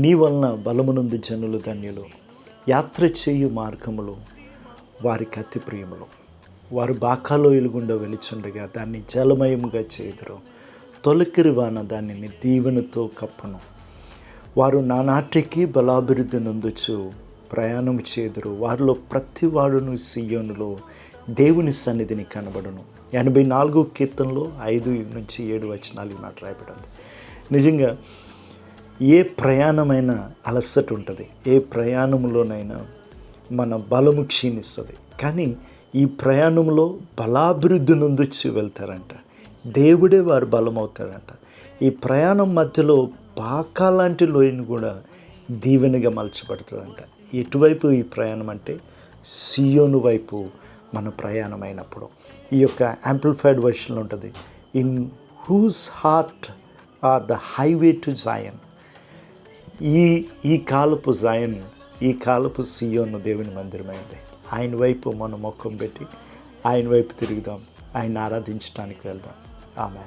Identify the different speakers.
Speaker 1: నీ వలన బలమునందు జనులు ధన్యులు. యాత్ర చేయు మార్గములు వారికి అతి ప్రియములు. వారు బాకాలోయలు గుండా వెలిచుండగా దాన్ని జలమయముగా చేదురు తొలకిరి వాన దానిని దీవెనతో కప్పను. వారు నానాటికి బలాభివృద్ధి నొందుచు ప్రయాణం చేదురు వారిలో ప్రతి వాడును సియోనులో దేవుని సన్నిధిని కనబడును. ఎనభై నాలుగో కీర్తనలో ఐదు నుంచి ఏడు వచనాలు నాకు రాయబడింది. నిజంగా ఏ ప్రయాణమైనా అలసట ఉంటుంది ఏ ప్రయాణంలోనైనా మన బలము క్షీణిస్తుంది. కానీ ఈ ప్రయాణంలో బలాభివృద్ధి నొందొచ్చి వెళ్తారంట. దేవుడే వారు బలం అవుతారంట ఈ ప్రయాణం మధ్యలో పాకా లాంటి లోయను కూడా దీవెనగా మలచబడుతుందంట. ఎటువైపు ఈ ప్రయాణం అంటే సియోను వైపు మన ప్రయాణం అయినప్పుడు ఈ యొక్క యాంప్లిఫైడ్ వర్షన్లో ఉంటుంది. In whose heart are the highway to Zion. ఈ ఈ కాలపు జాయన్ ఈ కాలపు సియోను దేవుని మందిరమైంది ఆయన వైపు మనం మొక్కం పెట్టి ఆయన వైపు తిరుగుదాం. ఆయన ఆరాధించడానికి వెళ్దాం. ఆమె